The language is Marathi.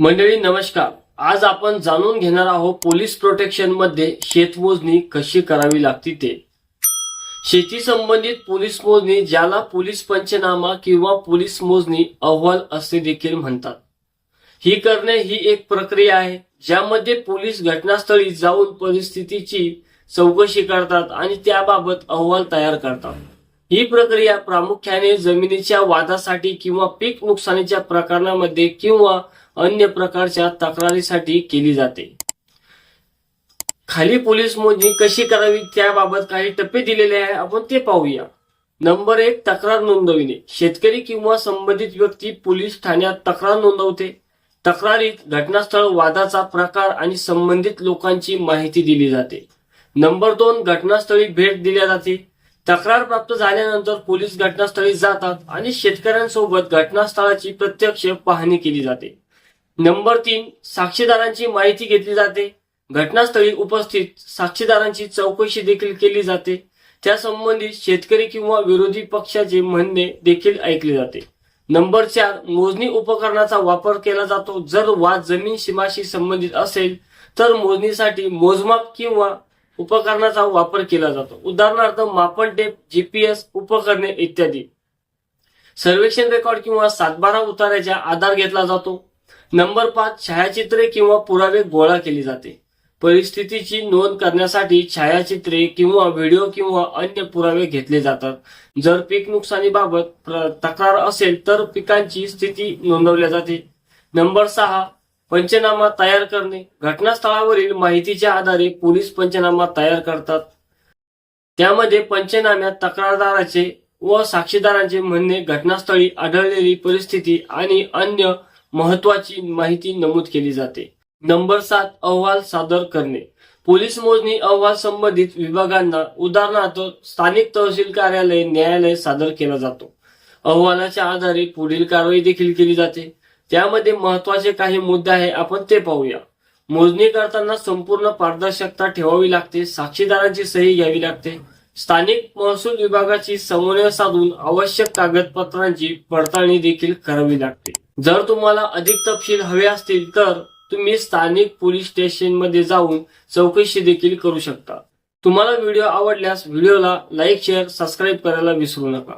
मंडळी नमस्कार. आज आपण जाणून घेणार आहोत पोलीस प्रोटेक्शनमध्ये शेतमोजणी कशी करावी लागते ते. शेती संबंधित पोलीस मोजणी ज्याला पोलीस पंचनामा किंवा पोलीस मोजणी अहवाल असे देखील म्हणतात. ही करणे ही एक प्रक्रिया आहे ज्यामध्ये पोलीस घटनास्थळी जाऊन परिस्थितीची चौकशी करतात आणि त्याबाबत अहवाल तयार करतात. ही प्रक्रिया प्रामुख्याने जमिनीच्या वादासाठी किंवा पीक नुकसानीच्या प्रकरणामध्ये किंवा अन्य प्रकारच्या तक्रारीसाठी केली जाते. खाली पोलीस मोजणी कशी करावी त्याबाबत काही टप्पे दिलेले आहे. आपण ते पाहूया. नंबर एक तक्रार नोंदविणे. शेतकरी किंवा संबंधित व्यक्ती पोलीस ठाण्यात तक्रार नोंदवते. तक्रारीत घटनास्थळ वादाचा प्रकार आणि संबंधित लोकांची माहिती दिली जाते. नंबर दोन घटनास्थळी भेट दिल्या जाते. तक्रार प्राप्त झाल्यानंतर पोलीस घटनास्थळी जातात आणि शेतकऱ्यांसोबत घटनास्थळाची प्रत्यक्ष पाहणी केली जाते. नंबर तीन साक्षीदारांची माहिती घेतली जाते. घटनास्थळी उपस्थित साक्षीदारांची चौकशी देखील केली जाते. त्या संबंधित शेतकरी किंवा विरोधी पक्षाचे म्हणणे देखील ऐकले जाते. नंबर चार मोजणी उपकरणाचा वापर केला जातो. जर वाद जमीन सीमाशी संबंधित असेल तर मोजणीसाठी मोजमाप किंवा उपकरणाचा वापर केला जातो. उदाहरणार्थ मापन टेप जीपीएस उपकरणे इत्यादी. सर्वेक्षण रेकॉर्ड किंवा सातबारा उतार्याचा आधार घेतला जातो. नंबर पाच छायाचित्रे किंवा पुरावे गोळा केली जाते. परिस्थितीची नोंद करण्यासाठी छायाचित्रे किंवा व्हिडिओ किंवा अन्य पुरावे घेतले जातात. जर पीक नुकसानीबाबत तक्रार असेल तर पिकांची स्थिती नोंदवल्या जाते. नंबर सहा पंचनामा तयार करणे. घटनास्थळावरील माहितीच्या आधारे पोलीस पंचनामा तयार करतात. त्यामध्ये पंचनाम्यात तक्रारदाराचे व साक्षीदारांचे म्हणणे घटनास्थळी आढळलेली परिस्थिती आणि अन्य महत्वाची माहिती नमूद केली जाते. नंबर सात अहवाल सादर करणे. पोलीस मोजणी अहवाल संबंधित विभागांना उदाहरणार्थ स्थानिक तहसील कार्यालय न्यायालय सादर केला जातो. अहवालाच्या आधारे पुढील कारवाई देखील केली जाते. त्यामध्ये महत्त्वाचे काही मुद्दे आहे आपण ते पाहूया. मोजणी करताना संपूर्ण पारदर्शकता ठेवावी लागते साक्षीदारांची सही घ्यावी लागते. स्थानिक महसूल विभागाची समन्वय साधून आवश्यक कागदपत्रांची पडताळणी देखील करावी लागते. जर तुम्हाला अधिक तपशील हवे असतील तर तुम्ही स्थानिक पोलीस स्टेशनमध्ये जाऊन चौकशी देखील करू शकता. तुम्हाला व्हिडिओ आवडल्यास व्हिडिओला लाईक शेअर सबस्क्राईब करायला विसरू नका.